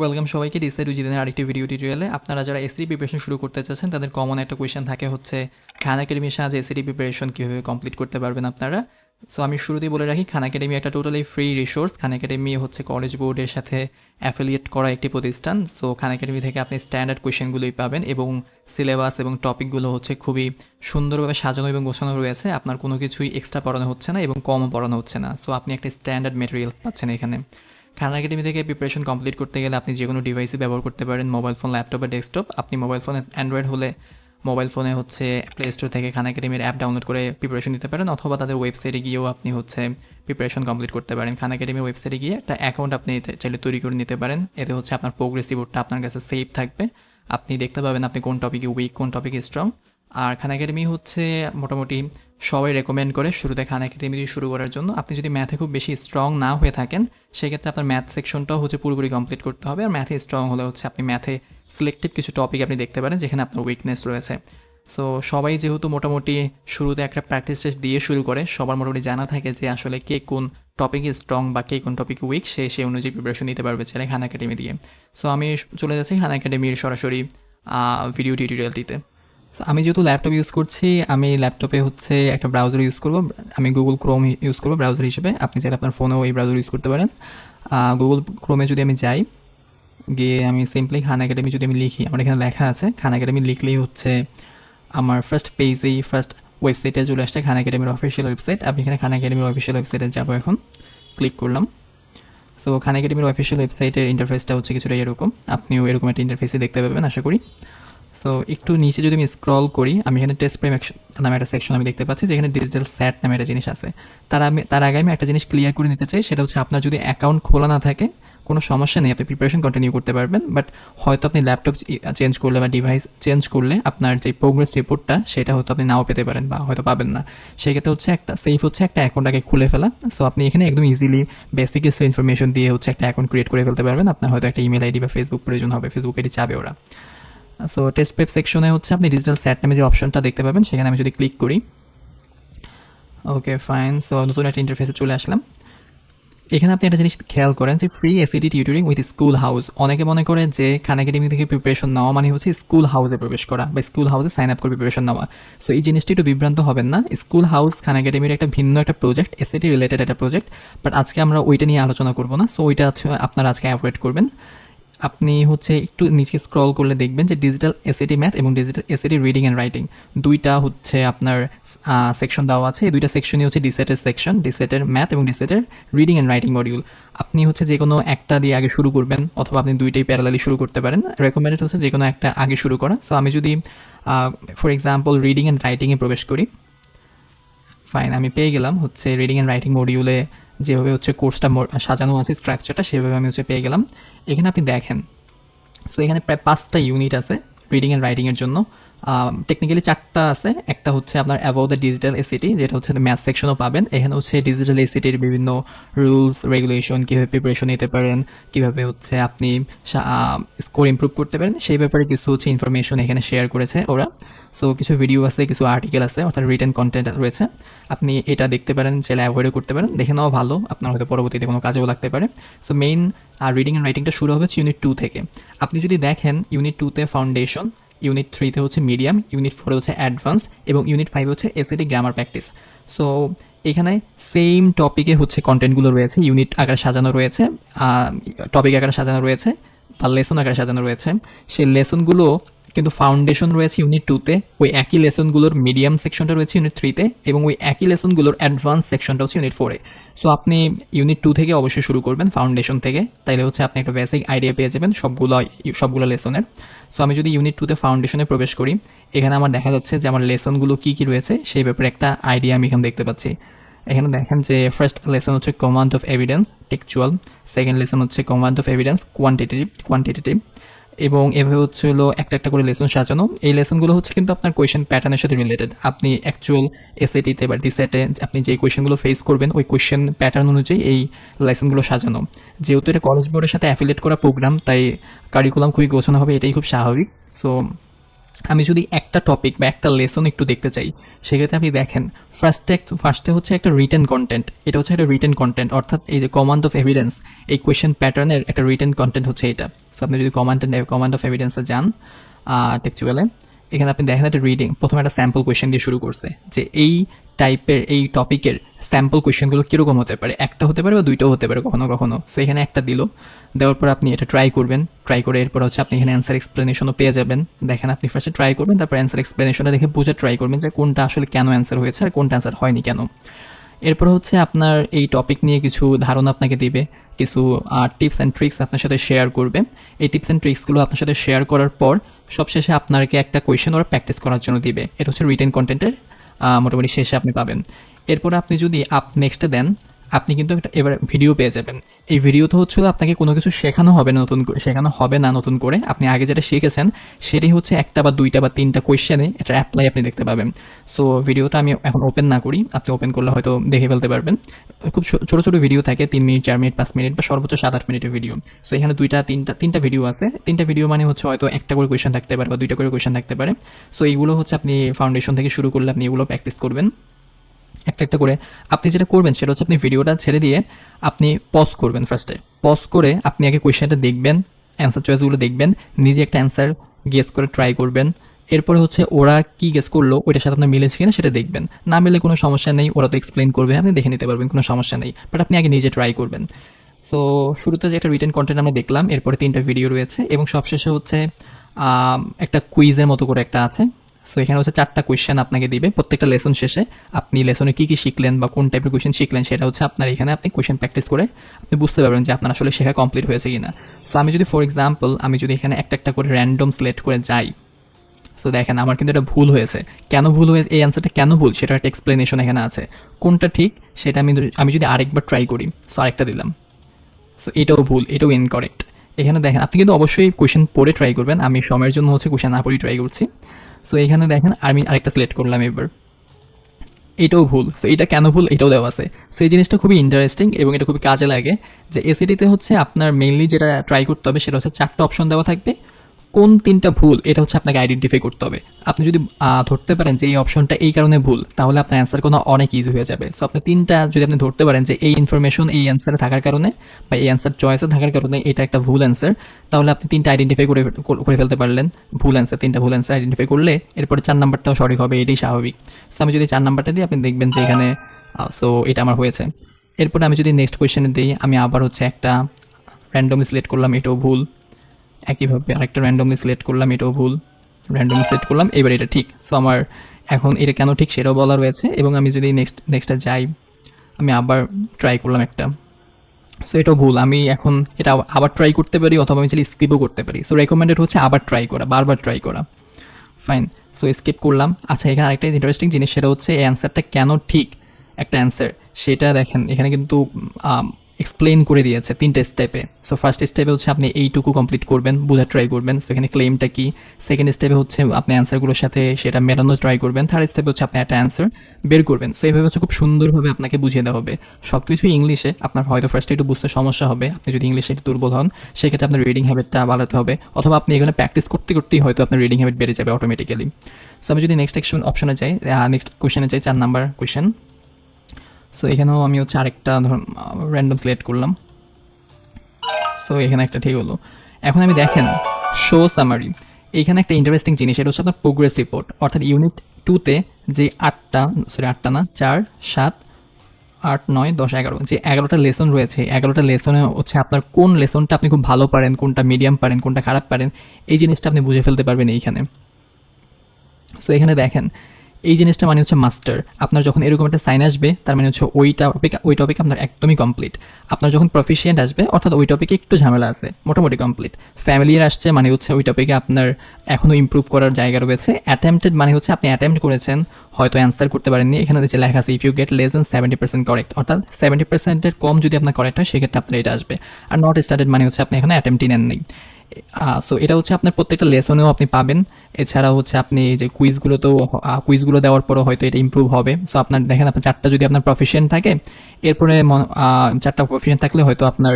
Welcome সবাইকে decide উজিদিনের আরেকটি video টিউটোরিয়ালে আপনারা যারা এসডি প্রিপারেশন শুরু করতে চাচ্ছেন, তাদের কমন একটা কোয়েশ্চেন থাকে হচ্ছে খান একাডেমির সাহায্যে এসডি প্রিপারেশন কীভাবে কমপ্লিট করতে পারবেন আপনারা? সো আমি শুরুতেই বলে রাখি খান একাডেমি একটা totally free resource Khan Academy হচ্ছে কলেজ বোর্ডের সাথে অ্যাফিলিয়েট করা একটি প্রতিষ্ঠান। সো খান একাডেমি থেকে আপনি স্ট্যান্ডার্ড কোয়েশ্চেনগুলোই পাবেন এবং সিলেবাস এবং টপিকগুলো হচ্ছে খুবই সুন্দরভাবে সাজানো এবং গোছানো রয়েছে। আপনার কোনো কিছুই এক্সট্রা পড়ানো হচ্ছে না এবং কমও পড়ানো হচ্ছে না। সো আপনি একটা স্ট্যান্ডার্ড মেটেরিয়াল পাচ্ছেন এখানে। খান একাডেমি থেকে প্রিপারেশন কমপ্লিট করতে গেলে আপনি যে কোনো ডিভাইসে ব্যবহার করতে পারেন মোবাইল ফোন ল্যাপটপ বা ডেস্কটপ আপনি মোবাইল ফোনে অ্যান্ড্রয়েড হলে মোবাইল ফোনে হচ্ছে প্লে স্টোর থেকে খান একাডেমির অ্যাপ ডাউনলোড করে প্রিপারেশন দিতে পারেন, অথবা তাদের ওয়েবসাইটে গিয়েও আপনি হচ্ছে প্রিপারেশন কমপ্লিট করতে পারেন। খান একাডেমির ওয়েবসাইটে গিয়ে একটা অ্যাকাউন্ট আপনি চাইলে তৈরি করে নিতে পারেন। এতে হচ্ছে আপনার প্রোগ্রেস রিপোর্টটা আপনার কাছে সেভ থাকবে। আপনি দেখতে পাবেন আপনি কোন টপিকে উইক কোন টপিকে স্ট্রং আর খান একাডেমি হচ্ছে মোটামুটি সবাই রেকমেন্ড করে শুরুতে খান একাডেমি দিয়ে শুরু করার জন্য। আপনি যদি ম্যাথে খুব বেশি স্ট্রং না হয়ে থাকেন, সেক্ষেত্রে আপনার ম্যাথ সেকশনটাও হচ্ছে পুরোপুরি কমপ্লিট করতে হবে। আর ম্যাথে স্ট্রং হলে হচ্ছে আপনি ম্যাথে সিলেক্টিভ কিছু টপিক আপনি দেখতে পারেন, যেখানে আপনার উইকনেস রয়েছে। সো সবাই যেহেতু মোটামুটি শুরুতে একটা প্র্যাকটিস টেস্ট দিয়ে শুরু করে, সবার মোটামুটি জানা থাকে যে আসলে কে কোন টপিকে স্ট্রং বা কে কোন টপিক উইক সে সেই অনুযায়ী প্রিপারেশন নিতে পারবে ছেলে খান একাডেমি দিয়ে। সো আমি চলে যাচ্ছি খান একাডেমির সরাসরি ভিডিও টিউটোরিয়ালটিতে সো আমি যেহেতু ল্যাপটপ ইউজ করছি, আমি ল্যাপটপে হচ্ছে একটা ব্রাউজার ইউজ করব। আমি গুগল ক্রোম ইউজ করব ব্রাউজার হিসেবে। আপনি চাইলে আপনার ফোনেও এই ব্রাউজার ইউজ করতে পারেন। গুগল ক্রোমে যদি আমি যাই, গিয়ে আমি সিম্পলি খান একাডেমি যদি আমি লিখি, আমার এখানে লেখা আছে খান একাডেমি লিখলেই হচ্ছে আমার ফার্স্ট পেজেই ফার্স্ট ওয়েবসাইটে চলে আসছে খান একাডেমির অফিসিয়াল ওয়েবসাইট আমি এখানে খান একাডেমির অফিসিয়াল ওয়েবসাইটে যাব এখন। ক্লিক করলাম। সো খান একাডেমির অফিসিয়াল ওয়েবসাইটের ইন্টারফেসটা হচ্ছে কিছুটা এরকম। আপনিও এরকম একটা ইন্টারফেসে দেখতে পাবেন, আশা করি। সো একটু নিচে যদি আমি স্ক্রল করি, আমি এখানে টেস্ট প্রেম নামে একটা সেকশন আমি দেখতে পাচ্ছি, যেখানে ডিজিটাল স্যাট নামে একটা জিনিস আছে। তার আমি, তার আগে আমি একটা জিনিস ক্লিয়ার করে নিতে চাই, সেটা হচ্ছে আপনার যদি অ্যাকাউন্ট খোলা না থাকে, কোনো সমস্যা নেই, আপনি প্রিপারেশন কন্টিনিউ করতে পারবেন বাট হয়তো আপনি ল্যাপটপ চেঞ্জ করলে বা ডিভাইস চেঞ্জ করলে আপনার যে প্রোগ্রেস রিপোর্টটা সেটা হয়তো আপনি নাও পেতে পারেন বা হয়তো পাবেন না। সেক্ষেত্রে হচ্ছে একটা সেফ হচ্ছে একটা অ্যাকাউন্ট আগে খুলে ফেলা। সো আপনি এখানে একদম ইজিলি বেসিক কিছু ইনফরমেশন দিয়ে হচ্ছে একটা অ্যাকাউন্ট ক্রিয়েট করে ফেলতে পারবেন। আপনার হয়তো একটা ইমেল আইডি বা ফেসবুক প্রয়োজন হবে ফেসবুক আইডি চাবে ওরা। সো টেস্ট পেপ সেকশনে হচ্ছে আপনি ডিজিটাল স্যাট নামে যে অপশনটা দেখতে পাবেন, সেখানে আমি যদি ক্লিক করি ওকে ফাইন সো নতুন একটা ইন্টারফেসে চলে আসলাম। এখানে আপনি একটা জিনিস খেয়াল করেন যে free SAT tutoring with schoolhouse অনেকে মনে করে যে খান একাডেমি থেকে প্রিপারেশন নেওয়া মানে হচ্ছে স্কুল হাউসে প্রবেশ করা বা স্কুল হাউসে সাইন আপ করে প্রিপারেশন নেওয়া। সো এই জিনিসটি একটু বিভ্রান্ত হবেন না। স্কুল হাউস খান একাডেমির একটা ভিন্ন একটা প্রজেক্ট এসিডি রিলেটেড একটা প্রজেক্ট বাট আজকে আমরা ওইটা নিয়ে আলোচনা করব না। সো ওইটা আপনারা আজকে অ্যাভয়েড করবেন। আপনি হচ্ছে একটু নিচে স্ক্রল করলে দেখবেন যে ডিজিটাল এসএটি ম্যাথ এবং digital SAT reading and writing দুইটা হচ্ছে আপনার সেকশন দেওয়া আছে। এই দুইটা সেকশনই হচ্ছে ডিসেটের সেকশন ডিসেটের ম্যাথ এবং ডিসেটের রিডিং অ্যান্ড রাইটিং মডিউল আপনি হচ্ছে যে কোনো একটা দিয়ে আগে শুরু করবেন অথবা আপনি দুইটাই প্যারালালি শুরু করতে পারেন। রেকমেন্ডেড হচ্ছে যে কোনো একটা আগে শুরু করা। সো আমি যদি ফর এক্সাম্পল রিডিং অ্যান্ড রাইটিংয়ে প্রবেশ করি ফাইন আমি পেয়ে গেলাম হচ্ছে রিডিং অ্যান্ড রাইটিং মডিউলে যেভাবে হচ্ছে কোর্সটা সাজানো আছে স্ট্রাকচারটা সেভাবে আমি হচ্ছে পেয়ে গেলাম। এখানে আপনি দেখেন। সো এখানে প্রায় পাঁচটা ইউনিট আছে রিডিং অ্যান্ড রাইটিংয়ের জন্য। টেকনিক্যালি চারটা আছে। একটা হচ্ছে আপনার অ্যাবাউট দ্য ডিজিটাল এসিটি যেটা হচ্ছে ম্যাথ সেকশনও পাবেন। এখানে হচ্ছে ডিজিটাল এসিটির বিভিন্ন রুলস রেগুলেশন কীভাবে প্রিপারেশন নিতে পারেন, কীভাবে হচ্ছে আপনি স্কোর ইমপ্রুভ করতে পারেন। সেই ব্যাপারে কিছু হচ্ছে ইনফরমেশন এখানে শেয়ার করেছে ওরা। সো কিছু ভিডিও আছে, কিছু আর্টিকেল আছে, অর্থাৎ রিটেন কন্টেন্ট রয়েছে। আপনি এটা দেখতে পারেন, চাইলে অ্যাভয়েডও করতে পারেন। দেখে নেওয়া ভালো, আপনার হয়তো পরবর্তীতে কোনো কাজেও লাগতে পারে। সো মেইন আর রিডিং অ্যান্ড রাইটিংটা শুরু হবে ইউনিট টু থেকে। আপনি যদি দেখেন ইউনিট টুতে ফাউন্ডেশন ইউনিট থ্রিতে হচ্ছে মিডিয়াম ইউনিট ফোরে হচ্ছে অ্যাডভান্সড এবং ইউনিট ফাইভে হচ্ছে এসএটি গ্রামার প্র্যাকটিস সো এখানে সেম টপিকে হচ্ছে কন্টেন্টগুলো রয়েছে ইউনিট আকারে সাজানো রয়েছে টপিক আকারে সাজানো রয়েছে, বা লেসন আকারে সাজানো রয়েছে। সেই লেসনগুলো কিন্তু ফাউন্ডেশন রয়েছে ইউনিট টুতে ওই একই লেসনগুলোর মিডিয়াম সেকশনটা রয়েছে ইউনিট থ্রিতে এবং ওই একই লেসনগুলোর অ্যাডভান্স সেকশনটা হচ্ছে ইউনিট ফোরে সো আপনি ইউনিট টু থেকে অবশ্যই শুরু করবেন ফাউন্ডেশন থেকে। তাইলে হচ্ছে আপনি একটা বেসিক আইডিয়া পেয়ে যাবেন সবগুলো সবগুলো লেসনের সো আমি যদি ইউনিট টুতে ফাউন্ডেশনে প্রবেশ করি, এখানে আমার দেখা যাচ্ছে যে আমার লেসনগুলো কী কী রয়েছে, সেই ব্যাপারে একটা আইডিয়া আমি এখানে দেখতে পাচ্ছি। এখানে দেখেন যে ফার্স্ট লেসন হচ্ছে command of evidence textual second lesson হচ্ছে command of evidence quantitative quantitative এবং এভাবে হচ্ছে হলো একটা একটা করে লেসন সাজানো। এই লেসনগুলো হচ্ছে কিন্তু আপনার কোয়েশন প্যাটার্নের সাথে রিলেটেড আপনি অ্যাকচুয়াল এসএটিতে বা ডিসেটে আপনি যে কোয়েশনগুলো ফেস করবেন, ওই কোয়েশন প্যাটার্ন অনুযায়ী এই লেসনগুলো সাজানো। যেহেতু এটা কলেজ বোর্ডের সাথে অ্যাফিলেট করা প্রোগ্রাম তাই কারিকুলাম খুবই গোছানো হবে, এটাই খুব স্বাভাবিক। সো আমি যদি একটা টপিক বা একটা লেসন একটু দেখতে চাই, সেক্ষেত্রে আপনি দেখেন ফার্স্টে ফার্স্টে হচ্ছে একটা রিটেন কন্টেন্ট এটা হচ্ছে একটা রিটেন কন্টেন্ট অর্থাৎ এই যে কমান্ড অফ এভিডেন্স এই কোয়েশ্চেন প্যাটার্নের একটা রিটেন কন্টেন্ট হচ্ছে এটা। সো আপনি যদি কমান্ড কমান্ড অফ এভিডেন্সে যান টেকচুয়ালে এখানে আপনি দেখেন একটা রিডিং প্রথমে একটা স্যাম্পল কোয়েশ্চেন দিয়ে শুরু করছে, যে এই টাইপের এই টপিকের স্যাম্পল কোয়েশ্চেনগুলো কীরকম হতে পারে? একটা হতে পারে বা দুইটাও হতে পারে, কখনো কখনো। সো এখানে একটা দিল। দেওয়ার পর আপনি এটা ট্রাই করবেন। ট্রাই করে এরপর হচ্ছে আপনি এখানে অ্যান্সার এক্সপ্লেনেশনও পেয়ে যাবেন। দেখেন আপনি ফার্স্টে ট্রাই করবেন, তারপর অ্যান্সার এক্সপ্লেনেশনটা দেখে বুঝে ট্রাই করবেন যে কোনটা আসলে কেন অ্যান্সার হয়েছে আর কোনটা অ্যান্সার হয়নি কেন। এরপর হচ্ছে আপনার এই টপিক নিয়ে কিছু ধারণা আপনাকে দিবে, কিছু টিপস অ্যান্ড ট্রিক্স আপনার সাথে শেয়ার করবে। এই টিপস অ্যান্ড ট্রিক্সগুলো আপনার সাথে শেয়ার করার পর সবশেষে আপনাকে একটা কোয়েশ্চেন ওরা প্র্যাকটিস করার জন্য দিবে। এটা হচ্ছে রিটেন কন্টেন্টের মোটামুটি শেষে আপনি পাবেন। এরপর আপনি যদি আপ নেক্সটে দেন আপনি কিন্তু একটা এবার ভিডিও পেয়ে যাবেন। এই ভিডিওতে হচ্ছিল আপনাকে কোনো কিছু শেখানো হবে না, নতুন শেখানো হবে না নতুন করে। আপনি আগে যেটা শিখেছেন, সেটাই হচ্ছে একটা বা দুইটা বা তিনটা কোয়েশ্চেনে এটা অ্যাপ্লাই আপনি দেখতে পাবেন। সো ভিডিওটা আমি এখন ওপেন না করি, আপনি ওপেন করলে হয়তো দেখে ফেলতে পারবেন। খুব ছোটো ছোটো ভিডিও থাকে, তিন মিনিট, চার মিনিট, পাঁচ মিনিট বা সর্বোচ্চ সাত আট মিনিটের ভিডিও সো এখানে দুইটা, তিনটা তিনটা ভিডিও আছে। তিনটা ভিডিও মানে হচ্ছে হয়তো একটা করে কোয়েশ্চেন থাকতে পারে বা দুইটা করে কোয়েশ্চেন থাকতে পারে। সো এইগুলো হচ্ছে আপনি ফাউন্ডেশন থেকে শুরু করলে আপনি এগুলো প্র্যাকটিস করবেন। একটা একটা করে আপনি যেটা করবেন সেটা হচ্ছে আপনি ভিডিওটা ছেড়ে দিয়ে আপনি পজ করবেন ফার্স্টে পজ করে আপনি আগে কোয়েশ্চেনটা দেখবেন অ্যান্সার চয়েসগুলো দেখবেন, নিজে একটা অ্যান্সার গেস করে ট্রাই করবেন। এরপরে হচ্ছে ওরা কি গেস করল, ওইটার সাথে আপনার মিলেছে কিনা সেটা দেখবেন। না মিলে কোনো সমস্যা নেই, ওরা তো এক্সপ্লেন করবে, আপনি দেখে নিতে পারবেন, কোনো সমস্যা নেই। বাট আপনি আগে নিজে ট্রাই করবেন। সো শুরুতে যে একটা রিটার্ন কন্টেন্ট আমরা দেখলাম, এরপরে তিনটা ভিডিও রয়েছে এবং সবশেষে হচ্ছে একটা কুইজের মতো করে একটা আছে। সো এখানে হচ্ছে চারটা কোয়েশ্চেন আপনাকে দিবে। প্রত্যেকটা লেসন শেষে আপনি লেসনে কী কী শিখলেন বা কোন টাইপের কোয়েশ্চেন শিখলেন সেটা হচ্ছে আপনার এখানে আপনি কোয়েশ্চেন প্র্যাকটিস করে আপনি বুঝতে পারবেন যে আপনার আসলে শেখা কমপ্লিট হয়েছে কিনা। সো আমি যদি ফর এক্সাম্পল আমি যদি এখানে একটা একটা করে র্যান্ডম সিলেক্ট করে যাই সো দেখেন আমার কিন্তু এটা ভুল হয়েছে। কেন ভুল হয়েছে এই অ্যান্সারটা কেন ভুল? সেটা একটা এক্সপ্লেনেশন এখানে আছে। কোনটা ঠিক? সেটা আমি আমি যদি আরেকবার ট্রাই করি সো আরেকটা দিলাম। সো এটাও ভুল, এটাও ইনকারেক্ট এখানে দেখেন, আপনি কিন্তু অবশ্যই কোয়েশ্চেন পড়ে ট্রাই করবেন। আমি সময়ের জন্য হচ্ছে কোয়েশ্চেন না পড়েই ট্রাই করছি। সো এখানে দেখেন আমি আরেকটা সিলেক্ট করলাম এবার। এটাও ভুল। সো এটা কেন ভুল? এটাও দেওয়া আছে। সো এই জিনিসটা খুবই ইন্টারেস্টিং এবং এটা খুবই কাজে লাগে যে এসিডিতে হচ্ছে আপনার মেইনলি যেটা ট্রাই করতে হবে সেটা হচ্ছে চারটা অপশন দেওয়া থাকবে। কোন তিনটা ভুল এটা হচ্ছে আপনাকে আইডেন্টিফাই করতে হবে। আপনি যদি ধরতে পারেন যে এই অপশনটা এই কারণে ভুল, তাহলে আপনার অ্যান্সার কোনো অনেক ইজি হয়ে যাবে। সো আপনি তিনটা যদি আপনি ধরতে পারেন যে এই ইনফরমেশন এই অ্যান্সারে থাকার কারণে বা এই অ্যান্সার চয়েসে থাকার কারণে এটা একটা ভুল অ্যান্সার তাহলে আপনি তিনটা আইডেন্টিফাই করে করে ফেলতে পারলেন। ভুল অ্যান্সার তিনটা ভুল অ্যান্সার আইডেন্টিফাই করলে এরপরে চার নাম্বারটাও সঠিক হবে, এটাই স্বাভাবিক। সো আমি যদি চার নাম্বারটা দিই, আপনি দেখবেন যে এখানে সো এটা আমার হয়েছে। এরপরে আমি যদি নেক্সট কোয়েশ্চেনে দিই, আমি আবার হচ্ছে একটা র্যান্ডমলি সিলেক্ট করলাম, এটাও ভুল। একইভাবে আরেকটা র্যান্ডমলি সিলেক্ট করলাম, এটাও ভুল। র্যান্ডমলি সিলেক্ট করলাম, এবার এটা ঠিক। সো আমার এখন এটা কেন ঠিক সেটাও বলা রয়েছে এবং আমি যদি নেক্সট নেক্সটটা যাই, আমি আবার ট্রাই করলাম একটা। সো এটাও ভুল। আমি এখন এটা আবার- ট্রাই করতে পারি অথবা আমি চাইলে স্কিপও করতে পারি। সো রেকমেন্ডেড হচ্ছে আবার ট্রাই করা, বারবার ট্রাই করা। ফাইন সো স্কিপ করলাম। আচ্ছা এখানে আরেকটা ইন্টারেস্টিং জিনিস, সেটা হচ্ছে এই অ্যান্সারটা কেন ঠিক? একটা অ্যান্সার সেটা দেখেন, এখানে কিন্তু এক্সপ্লেন করে দিয়েছে তিনটে স্টেপে সো ফার্স্ট স্টেপে হচ্ছে আপনি এইটুকু কমপ্লিট করবেন বোঝার ট্রাই করবেন। সো এখানে ক্লেমটা কি? সেকেন্ড স্টেপে হচ্ছে আপনি অ্যান্সারগুলোর সাথে সেটা মেলানোর ট্রাই করবেন। থার্ড স্টেপে হচ্ছে আপনি একটা অ্যান্সার বের করবেন। সো এইভাবে হচ্ছে খুব সুন্দরভাবে আপনাকে বুঝিয়ে দেওয়া হবে। সব কিছুই ইংলিশে আপনার হয়তো ফার্স্টে একটু বুঝতে সমস্যা হবে। আপনি যদি ইংলিশে একটু দুর্বল হন, সেক্ষেত্রে আপনার রিডিং হ্যাবিটটা বাড়াতে হবে। অথবা আপনি এখানে প্র্যাকটিস করতে করতেই হয়তো আপনার রিডিং হ্যাবিট বেড়ে যাবে অটোমেটিক্যালি সো আমি যদি নেক্সট অপশনে যাই নেক্সট কোয়েশনে যাই, চার নাম্বার কোয়েশন সো এখানেও আমি হচ্ছে আরেকটা র্যান্ডম সিলেক্ট করলাম। সো এখানে একটা ঠিক হলো। এখন আমি দেখেন শো সামারি এখানে একটা ইন্টারেস্টিং জিনিস, এটা হচ্ছে আপনার প্রোগ্রেস রিপোর্ট অর্থাৎ ইউনিট টুতে যে আটটা সরি আটটা না, চার, সাত, আট, নয়, দশ, এগারো, যে এগারোটা লেসন রয়েছে, এগারোটা লেসনে হচ্ছে আপনার কোন লেসনটা আপনি খুব ভালো পারেন, কোনটা মিডিয়াম পারেন, কোনটা খারাপ পারেন, এই জিনিসটা আপনি বুঝে ফেলতে পারবেন এইখানে। সো এখানে দেখেন এই জিনিসটা মানে হচ্ছে মাস্টার আপনার যখন এরকম একটা সাইন আসবে, তার মানে হচ্ছে ওই টপিক ওই টপিক আপনার একদমই কমপ্লিট আপনার যখন প্রফিসিয়েন্ট আসবে, অর্থাৎ ওই টপিকে একটু ঝামেলা আছে, মোটামুটি কমপ্লিট ফ্যামিলির আসছে মানে হচ্ছে ওই টপিকে আপনার এখনও ইমপ্রুভ করার জায়গা রয়েছে। অ্যাটেম্পটেড মানে হচ্ছে আপনি অ্যাটেম্প্ট করেছেন, হয়তো অ্যান্সার করতে পারেননি। এখানে যে লেখা আছে if you get less than seventy percent correct অর্থাৎ সেভেন্টি পার্সেন্টের কম যদি আপনার কারেক্ট হয়, সেক্ষেত্রে আপনার এটা আসবে। আর নট স্টার্টেড মানে হচ্ছে আপনি এখানে অ্যাটেম্পটি নেন নেই সো এটা হচ্ছে আপনার প্রত্যেকটা লেসনেও আপনি পাবেন। এছাড়া হচ্ছে আপনি এই যে কুইজগুলোতেও কুইজগুলো দেওয়ার পরও হয়তো এটা ইমপ্রুভ হবে। সো আপনার দেখেন আপনার চারটা যদি আপনার প্রফেশন থাকে, এরপরে চারটা প্রফেশন থাকলে হয়তো আপনার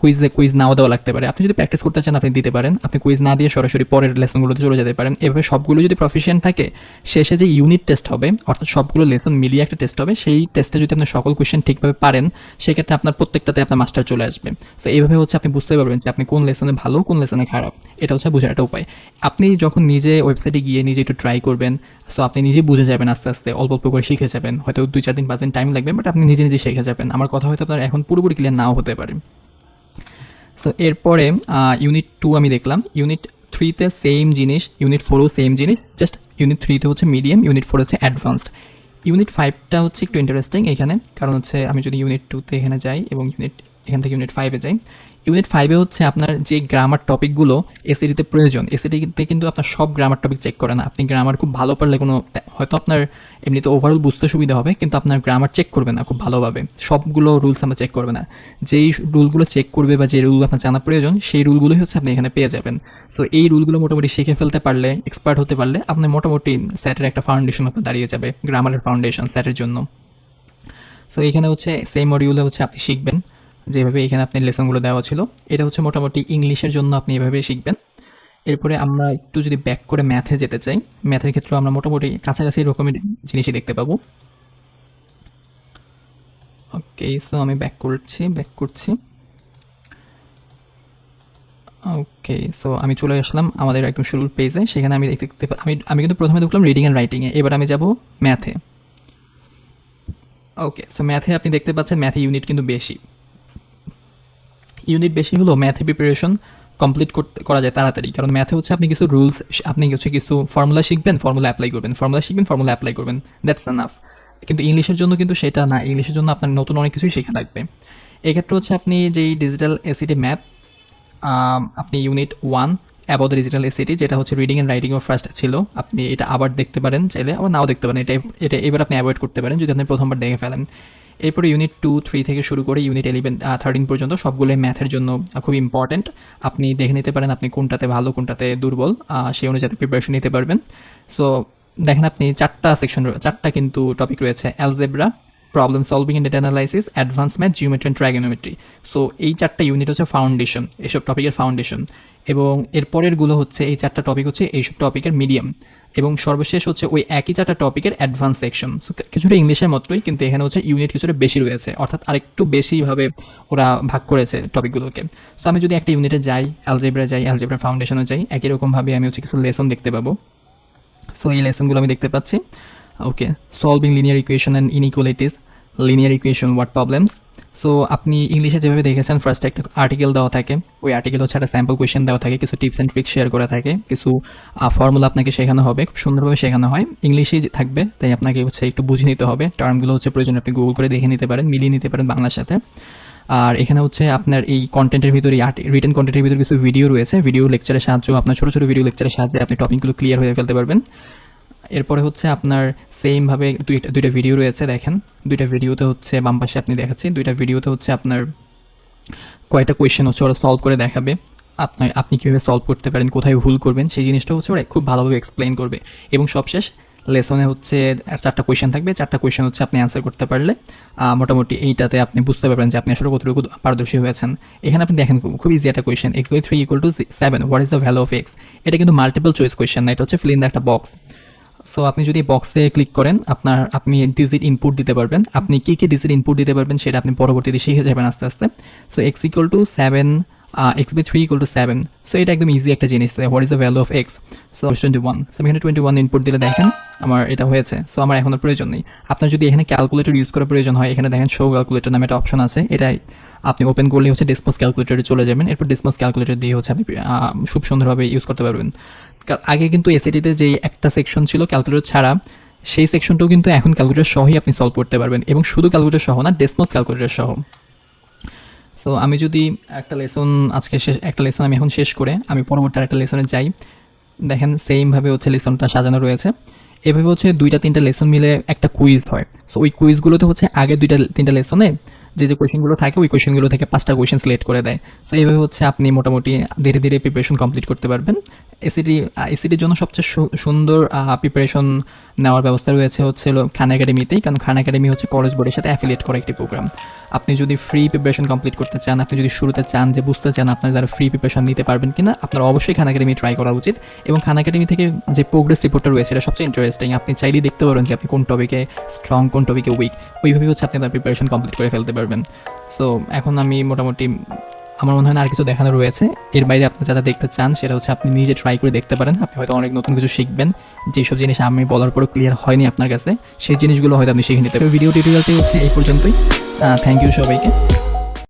কুইজে কুইজ নাও দেওয়া লাগতে পারে। আপনি যদি প্র্যাকটিস করতে চান, আপনি দিতে পারেন। আপনি কুইজ না দিয়ে সরাসরি পরের লেসনগুলোতে চলে যেতে পারেন। এভাবে সবগুলো যদি প্রফেশন থাকে, শেষে যে ইউনিট টেস্ট হবে, অর্থাৎ সবগুলো লেসন মিলিয়ে একটা টেস্ট হবে, সেই টেস্টে যদি আপনি সকল কোয়েশ্চেন ঠিকভাবে পারেন, সেক্ষেত্রে আপনার প্রত্যেকটাতে আপনার মাস্টার চলে আসবে। সো এইভাবে হচ্ছে আপনি বুঝতে পারবেন যে আপনি কোন লেসনে ভালো, কোন লেসনে খারাপ। এটা হচ্ছে বোঝার একটা উপায়। আপনি যখন নিজে ওয়েবসাইটে গিয়ে নিজে একটু ট্রাই করবেন। সো আপনি নিজে বুঝে যাবেন আস্তে আস্তে, অল্প অল্প করে শিখে যাবেন। হয়তো দুই চার দিন, পাঁচ দিন টাইম লাগবে বাট আপনি নিজে নিজে শিখে যাবেন। আমার কথা হয়তো আপনার এখন পুরোপুরি ক্লিয়ার নাও হতে পারে। সো এরপরে ইউনিট টু আমি দেখলাম। ইউনিট থ্রিতে সেম জিনিস ইউনিট ফোরও সেম জিনিস জাস্ট ইউনিট থ্রিতে হচ্ছে মিডিয়াম ইউনিট ফোর হচ্ছে অ্যাডভান্সড ইউনিট ফাইভটা হচ্ছে একটু ইন্টারেস্টিং এখানে, কারণ হচ্ছে আমি যদি ইউনিট টুতে এখানে যাই এবং ইউনিট এখান থেকে ইউনিট ফাইভে যাই। ইউনিট ফাইভে হচ্ছে আপনার যে গ্রামার টপিকগুলো এসিডিতে প্রয়োজন এসিডিতে কিন্তু আপনার সব গ্রামার টপিক চেক করে না। আপনি গ্রামার খুব ভালো পারলে কোনো, হয়তো আপনার এমনিতে ওভারঅল বুঝতে সুবিধা হবে, কিন্তু আপনার গ্রামার চেক করবে না খুব ভালোভাবে। সবগুলো রুলস আমরা চেক করবে না। যেই রুলগুলো চেক করবে বা যে রুলগুলো আপনার জানা প্রয়োজন, সেই রুলগুলোই হচ্ছে আপনি এখানে পেয়ে যাবেন। সো এই রুলগুলো মোটামুটি শিখে ফেলতে পারলে এক্সপার্ট হতে পারলে আপনি মোটামুটি স্যাটের একটা ফাউন্ডেশন আপনার দাঁড়িয়ে যাবে গ্রামারের ফাউন্ডেশন স্যাটের জন্য। সো এখানে হচ্ছে সেম মডিউলে হচ্ছে আপনি শিখবেন। যেভাবে এখানে আপনি লেসনগুলো দেওয়া ছিল, এটা হচ্ছে মোটামুটি ইংলিশের জন্য আপনি এভাবে শিখবেন। এরপরে আমরা একটু যদি ব্যাক করে ম্যাথে যেতে চাই ম্যাথের ক্ষেত্রে আমরা মোটামুটি কাছাকাছি রকমের জিনিসই দেখতে পাবো। ওকে সো আমি ব্যাক করছি ব্যাক করছি। ওকে সো আমি চলে আসলাম আমাদের একদম শুরুর পেজে সেখানে আমি দেখতে আমি আমি কিন্তু প্রথমে দেখলাম রিডিং অ্যান্ড রাইটিংয়ে এবার আমি যাব ম্যাথে ওকে সো ম্যাথে আপনি দেখতে পাচ্ছেন ম্যাথে ইউনিট কিন্তু বেশি। ইউনিট বেশি হলো ম্যাথে প্রিপারেশন কমপ্লিট করতে করা যায় তাড়াতাড়ি। কারণ ম্যাথে হচ্ছে আপনি কিছু রুলস আপনি হচ্ছে কিছু ফর্মুলা শিখবেন ফর্মুলা অ্যাপ্লাই করবেন। ফর্মুলা শিখবেন ফর্মুলা অ্যাপ্লাই করবেন। দ্যাটস এনাফ কিন্তু ইংলিশের জন্য কিন্তু সেটা না। ইংলিশের জন্য আপনার নতুন অনেক কিছুই শেখা লাগবে। এক্ষেত্রে হচ্ছে আপনি যেই ডিজিটাল এসিটি ম্যাথ আপনি unit one about the digital SAT যেটা হচ্ছে reading and writing of first ছিল, আপনি এটা আবার দেখতে পারেন চাইলে, আবার নাও দেখতে পারেন। এটা এটা এবার আপনি অ্যাভয়েড করতে পারেন যদি আপনি প্রথমবার দেখে ফেলেন। এরপরে ইউনিট টু থ্রি থেকে শুরু করে ইউনিট ইলেভেন থার্টিন পর্যন্ত সবগুলোই ম্যাথের জন্য খুব ইম্পর্ট্যান্ট আপনি দেখে নিতে পারেন আপনি কোনটাতে ভালো, কোনটাতে দুর্বল সেই অনুযায়ী প্রিপারেশন নিতে পারবেন। সো দেখেন আপনি চারটা সেকশন চারটা কিন্তু টপিক রয়েছে algebra problem solving and data analysis advanced math geometry and trigonometry so এই চারটা ইউনিট হচ্ছে ফাউন্ডেশন এসব টপিকের ফাউন্ডেশন এবং এরপরেরগুলো হচ্ছে, এই চারটা টপিক হচ্ছে, এইসব টপিকের মিডিয়াম এবং সর্বশেষ হচ্ছে ওই একই চারটা টপিকের অ্যাডভান্স সেকশন সো কিছুটা ইংলিশের মতোই, কিন্তু এখানে হচ্ছে ইউনিট কিছুটা বেশি রয়েছে। অর্থাৎ আরেকটু বেশিভাবে ওরা ভাগ করেছে টপিকগুলোকে। সো আমি যদি একটা ইউনিটে যাই অ্যালজেব্রা যাই অ্যালজেব্রা ফাউন্ডেশনে যাই, একই রকমভাবে আমি হচ্ছে কিছু লেসন দেখতে পাবো। সো এই লেসনগুলো আমি দেখতে পাচ্ছি। Okay solving linear equation and inequalities linear equation word problems so আপনি ইংলিশে যেভাবে দেখেছেন ফার্স্ট একটা আর্টিকেল দেওয়া থাকে। ওই আর্টিকেল হচ্ছে একটা স্যাম্পল কোয়েশ্চেন দেওয়া থাকে, কিছু টিপস অ্যান্ড ট্রিক্স শেয়ার করা থাকে, কিছু ফর্মুলা আপনাকে শেখানো হবে, খুব সুন্দরভাবে শেখানো হয়। ইংলিশেই থাকবে, তাই আপনাকে হচ্ছে একটু বুঝে নিতে হবে। টার্মগুলো হচ্ছে প্রয়োজন আপনি গুগল করে দেখে নিতে পারেন, মিলিয়ে নিতে পারেন বাংলার সাথে। আর এখানে হচ্ছে আপনার এই কন্টেন্টের ভিতরে রিটেন কন্টেন্টের ভিতরে কিছু ভিডিও রয়েছে। ভিডিও লেকচারের সাহায্য আপনার ছোটো ছোটো ভিডিও লেকচারের সাহায্যে আপনি টপিকগুলো ক্লিয়ার হয়ে ফেলতে পারবেন। এরপরে হচ্ছে আপনার সেমভাবে দুইটা দুইটা ভিডিও রয়েছে, দেখেন। দুইটা ভিডিওতে হচ্ছে বাম পাশে আপনি দেখাচ্ছি। দুইটা ভিডিওতে হচ্ছে আপনার কয়টা কোয়েশ্চেন হচ্ছে, ওরা সলভ করে দেখাবে। আপনার, আপনি কীভাবে সলভ করতে পারেন, কোথায় ভুল করবেন, সেই জিনিসটা হচ্ছে ওরা খুব ভালোভাবে এক্সপ্লেইন করবে। এবং সবশেষ লেসনে হচ্ছে চারটা কোয়েশ্চেন থাকবে। চারটা কোয়েশ্চেন হচ্ছে আপনি অ্যান্সার করতে পারলে মোটামুটি এইটাতে আপনি বুঝতে পারবেন যে আপনি আসলে কতটুকু পারদর্শী হয়েছেন। এখানে আপনি দেখেন, খুব- ইজি একটা question x by three equal to seven what is the value of x এটা কিন্তু মাল্টিপল চয়েস কোয়েশ্চেন না, এটা হচ্ছে ফিল ইন দ্য একটা বক্স সো আপনি যদি বক্সে ক্লিক করেন, আপনার, আপনি ডিজিট ইনপুট দিতে পারবেন। আপনি কী কী ডিজিট ইনপুট দিতে পারবেন, সেটা আপনি পরবর্তীতে শিখে যাবেন আস্তে আস্তে। So x equal to seven x by three equal to seven so এটা একদম ইজি একটা জিনিস what is the value of x so twenty one so এখানে টোয়েন্টি ওয়ান ইনপুট দিলে দেখেন আমার এটা হয়েছে। সো আমার এখনও প্রয়োজন নেই। আপনার যদি এখানে ক্যালকুলেটর ইউজ করার প্রয়োজন হয়, এখানে দেখেন শো ক্যালকুলেটর নামে একটা অপশন আছে। এটাই আপনি ওপেন করলে হচ্ছে ডিসপোজ ক্যালকুলেটরে চলে যাবেন। এরপর ডিসপোজ ক্যালকুলেটর দিয়ে হচ্ছে আপনি খুব সুন্দরভাবে ইউজ করতে পারবেন। আগে কিন্তু এসএটিতে যে একটা সেকশন ছিল ক্যালকুলেটর ছাড়া, সেই সেকশনটাও কিন্তু এখন ক্যালকুলেটর সহই আপনি সলভ করতে পারবেন। এবং শুধু ক্যালকুলেটর সহ না ডেসমোস ক্যালকুলেটর সহ। সো আমি যদি একটা লেসন আজকে শেষ একটা লেসন আমি এখন শেষ করে, আমি পরবর্তী একটা লেসনে যাই। দেখেন সেমভাবে হচ্ছে লেসনটা সাজানো রয়েছে। এভাবে হচ্ছে দুইটা তিনটা লেসন মিলে একটা কুইজ হয়। সো ওই কুইজগুলোতে হচ্ছে আগে দুইটা তিনটা লেসনে যে যে কোয়েশনগুলো থাকে, ওই কোয়েশনগুলো থেকে পাঁচটা কোয়েশন সিলেক্ট করে দেয়। সো এইভাবে হচ্ছে আপনি মোটামুটি ধীরে ধীরে প্রিপারেশন কমপ্লিট করতে পারবেন। এসিটি এসিটির জন্য সবচেয়ে সুন্দর প্রিপারেশন নেওয়ার ব্যবস্থা রয়েছে হচ্ছে খান একাডেমিতেই কারণ খান একাডেমি হচ্ছে কলেজ বোর্ডের সাথে অ্যাফিলিয়েট করা একটি প্রোগ্রাম আপনি যদি ফ্রি প্রিপারেশন কমপ্লিট করতে চান, আপনি যদি শুরুতে চান যে বুঝতে চান আপনার যারা ফ্রি প্রিপারেশন নিতে পারবেন কিনা, আপনার অবশ্যই খান একাডেমি ট্রাই করা উচিত এবং খান একাডেমি থেকে যে প্রোগ্রেস রিপোর্টটা রয়েছে এটা সবচেয়ে ইন্টারেস্টিং আপনি চাইলেই দেখতে পারেন যে আপনি কোন টপিকে স্ট্রং কোন টপিকে উইক ওইভাবে হচ্ছে আপনি তার প্রিপারেশন কমপ্লিট করে ফেলতে পারবেন। সো এখন আমি মোটামুটি আমার মনে হয় না আর কিছু দেখানো রয়েছে। এর বাইরে আপনি যা যা দেখতে চান সেটা হচ্ছে আপনি নিজে ট্রাই করে দেখতে পারেন। আপনি হয়তো অনেক নতুন কিছু শিখবেন। যেসব জিনিস আমি বলার পরও ক্লিয়ার হয়নি আপনার কাছে, সেই জিনিসগুলো হয়তো আপনি শিখে নিতে ভিডিও টিউটোরিয়ালটি হচ্ছে এই পর্যন্তই। থ্যাংক ইউ সবাইকে।